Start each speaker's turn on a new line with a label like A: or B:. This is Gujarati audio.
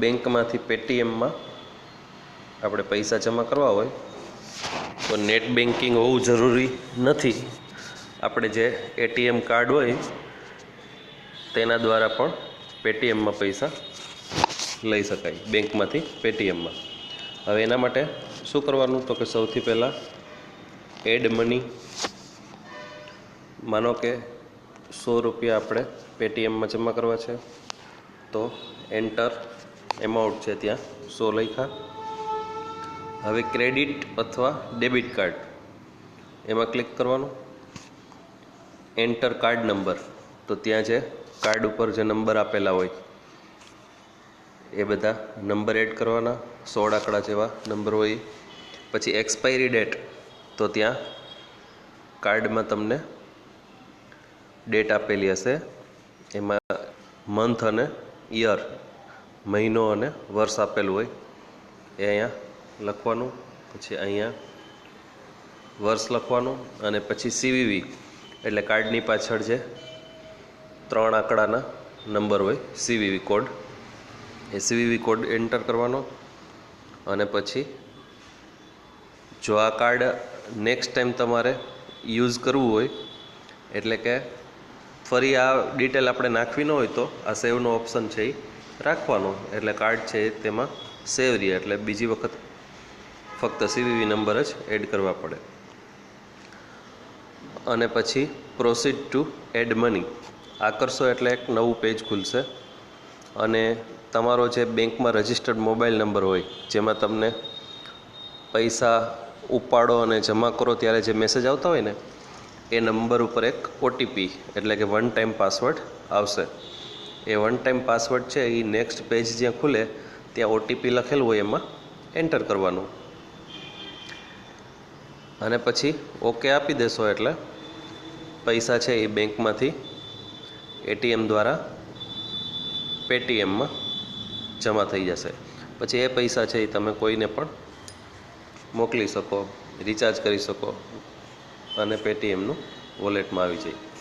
A: બેંકમાંથી પેટીએમમાં આપણે પૈસા જમા કરવા હોય, તો નેટ બેન્કિંગ હોવું જરૂરી નથી. આપણે જે એટીએમ કાર્ડ હોય, તેના દ્વારા પણ પેટીએમમાં પૈસા લઈ શકાય, બેંકમાંથી પેટીએમમાં. હવે એના માટે શું કરવાનું? તો કે સૌથી પહેલાં એડ મની, માનો કે સો રૂપિયા આપણે પેટીએમમાં જમા કરવા છે, તો એન્ટર એમાઉન્ટ છે ત્યાં, સો લખ્યા. હવે ક્રેડિટ અથવા ડેબિટ કાર્ડ. એમાં ક્લિક કરવાનું. Enter card number. તો ત્યાં જે કાર્ડ ઉપર જે નંબર આપેલા હોય, એ બધા નંબર એડ કરવાના, સોળ આંકડા જેવા નંબર હોય. પછી એક્સપાયરી ડેટ. તો ત્યાં કાર્ડમાં તમને ડેટ આપેલી હશે. એમાં મંથ અને યર મહિનો અને વર્ષ આપેલું હોય, એ અહીંયા લખવાનું, પછી અહીંયા વર્ષ લખવાનું અને પછી સીવીવી એટલે કાર્ડની પાછળ જે ત્રણ આંકડાના નંબર હોય સીવીવી કોડ એ સીવીવી કોડ એન્ટર કરવાનો અને પછી જો આ કાર્ડ નેક્સ્ટ ટાઈમ તમારે યુઝ કરવું હોય, એટલે કે ફરી આ ડિટેલ આપણે નાખવી ન હોય તો આ સેવનો ઓપ્શન છે એ રાખવાનો. એટલે કાર્ડ છે તેમાં સેવ રહે. એટલે બીજી વખત ફક્ત સીવીવી નંબર જ એડ કરવા પડે. અને પછી પ્રોસીડ ટુ એડ મની આ એટલે એક નવું પેજ ખુલશે. અને તમારો જે બેંકમાં રજિસ્ટર્ડ મોબાઈલ નંબર હોય, જેમાં તમને પૈસા ઉપાડો અને જમા કરો ત્યારે જે મેસેજ આવતા હોય ને, એ નંબર ઉપર એક ઓટીપી એટલે કે વન ટાઈમ પાસવર્ડ આવશે. એ વન ટાઈમ પાસવર્ડ છે એ નેક્સ્ટ પેજ જ્યાં ખુલે, ત્યાં ઓટીપી લખેલું હોય એમાં એન્ટર કરવાનું. અને પછી ઓકે આપી દેશો એટલે, પૈસા છે એ બેંકમાંથી એટીએમ દ્વારા પેટીએમમાં જમા થઈ જશે. પછી એ પૈસા છે એ તમે કોઈને પણ મોકલી શકો રિચાર્જ કરી શકો, અને પેટીએમનું વોલેટમાં આવી જાય.